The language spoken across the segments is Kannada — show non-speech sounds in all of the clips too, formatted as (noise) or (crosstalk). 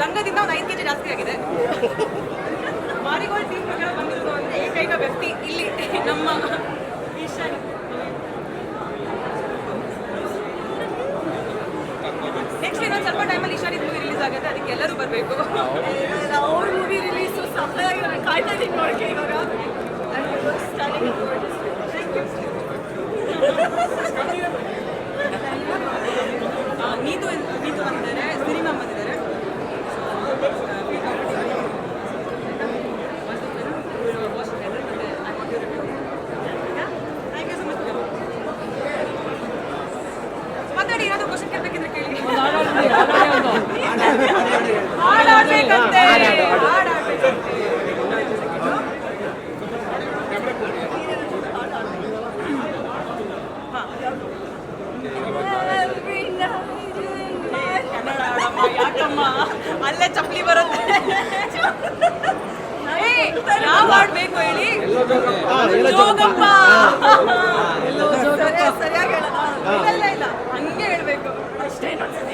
ಲಂಗದಿಂದ ಒಂದು ಐದು ಕೆಜಿ ಜಾಸ್ತಿ ಆಗಿದೆ. ಮಾರಿಗೋಲ್ಡ್ ಟೀಮ್ ಪ್ರಕಾರ ಬಂದಿರೋದು ಅಂದ್ರೆ ಏಕೈಕ ವ್ಯಕ್ತಿ ಇಲ್ಲಿ ನಮ್ಮ ಈಶಾನ್ ನೆಕ್ಸ್ಟ್ ಇನ್ನೊಂದು ಸ್ವಲ್ಪ ಟೈಮಲ್ಲಿ ಈಶಾನಿದ್ ಮೂವಿ ರಿಲೀಸ್ ಆಗುತ್ತೆ ಅದಕ್ಕೆ ಎಲ್ಲರೂ ಬರಬೇಕು. (laughs) ಅವ್ರ ಮೂವಿ ರಿಲೀಸು ಸಮಯ ಕಾಯ್ತಾ ಇದ್ದೀನಿ ನೋಡಕ್ಕೆ ಇವಾಗ. ಅಲ್ಲೇ ಚಪ್ಪಲಿ ಬರುತ್ತೆ ಏ, ಯಾವ ಹಾಡ್ಬೇಕು ಹೇಳಿ ಜೋಗಪ್ಪ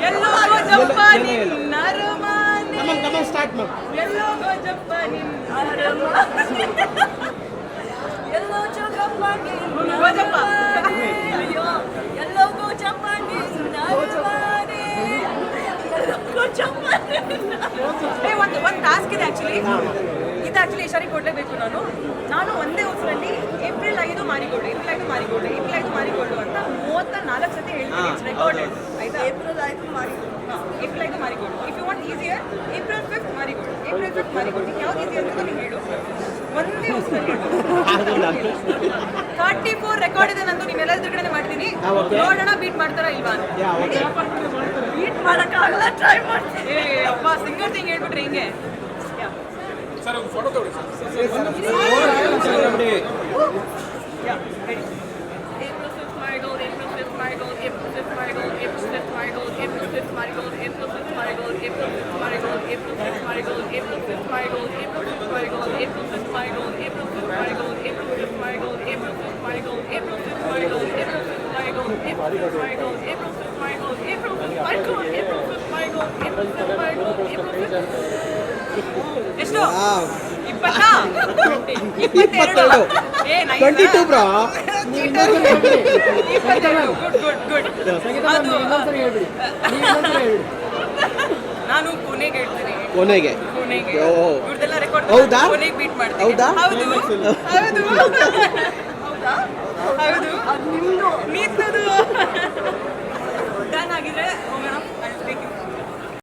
ಎಲ್ಲೋ ಜಪ್ಪ ನಿನ್ನ ಅರಮನೆ. ಎಲ್ಲೋ ಜಪ್ಪ ನಿನ್ನ ಎಲ್ಲೋ ನಿನ್ನ. ಅಯ್ಯೋ, ಎಲ್ಲೋ ಗೋಜಪ್ಪ ನಿನ್ನ ಅರಮನೆ. ಎಲ್ಲೋ ಗೋಜಪ್ಪ ನಿನ್ನ ಏ, ಒಂದು ಒಂದು ಟಾಸ್ಕ್ ಇದೆ ಆ್ಯಕ್ಚುಲಿ ಇದು ಆಕ್ಚುಲಿ ಇಶಾರಿ ಕೊಡಲೇಬೇಕು ನಾನು. ನಾನು ಒಂದೇ ಹೊಸರಲ್ಲಿ ಏಪ್ರಿಲ್ ಐದು ಮಾರಿಗೋಲ್ಡು ಏಪ್ರಿಲ್ ಐದು ಮಾರಿಗೋಲ್ಡು ಏಪ್ರಿಲ್ ಐದು ಮಾರಿಗೋಲ್ಡು ಅಂತ ಮೂವತ್ತ ನಾಲ್ಕು ಸತಿ ಹೇಳ್ತೀನಿ. It's recorded April I do Marigold. April I do Marigold. If you want easier, April 5th Marigold. April 5th Marigold. ಯಾವ್ದು ಈಸಿ ಅಂತ ನನಗೆ ಹೇಳು ಒಂದೇ ಫಾರ್ಟಿ ಫೋರ್ ರೆಕಾರ್ಡ್ ಇದೆ ನಂದು. ನೀನ್ ಎಲ್ಲ ಕಡೆ ಮಾಡ್ತೀನಿ. ನೋಡೋಣ ಬೀಟ್ ಮಾಡ್ತಾರಾ ಇಲ್ವಾ? ಬೀಟ್ ಮಾಡಕ್ಕಾಗಲ್ಲ ಟ್ರೈ ಮಾಡ್ತೀನಿ. ಅಪ್ಪ ಸಿಂಗರ್ ಥಿಂಗ್ ಹೇಳ್ಬಿಟ್ರೆ ಹಿಂಗೆ. ಸರ್ ಫೋಟೋ ತಗೊಳ್ಳಿ sir. April 5th marigold, April 5th marigold, April 5th marigold, April 5th marigold, April 5th marigold, April 5th marigold, April 5th marigold, April 5th marigold, April 5th marigold, April 5th marigold, April 5th marigold, April 5th marigold, April 5th marigold, April 5th marigold, April 5th marigold, April 5th marigold, April 5th marigold, April 5th ಎಷ್ಟು ಇಪ್ಪತ್ತಾ ಇಪ್ಪತ್ತೆರಡು ಏ ಟ್ವೆಂಟಿ ಟೂ ಬ್ರೋ ಇಪ್ಪತ್ತೆರಡು ಗುಡ್ ಗುಡ್ ಗುಡ್ ಅದು ನಾನು ಕೊನೆಗೆ ಹೇಳ್ತೀನಿ ಕೊನೆಗೆ ಕೊನೆಗೆ ಓ. ಇವ್ರದೆಲ್ಲ ರೆಕಾರ್ಡ್ ಹೌದಾ? ಕೊನೆಗೆ ಬೀಟ್ ಮಾಡ್ತೀನಿ ಹೌದಾ? ಹೌದು? ಹೌದು.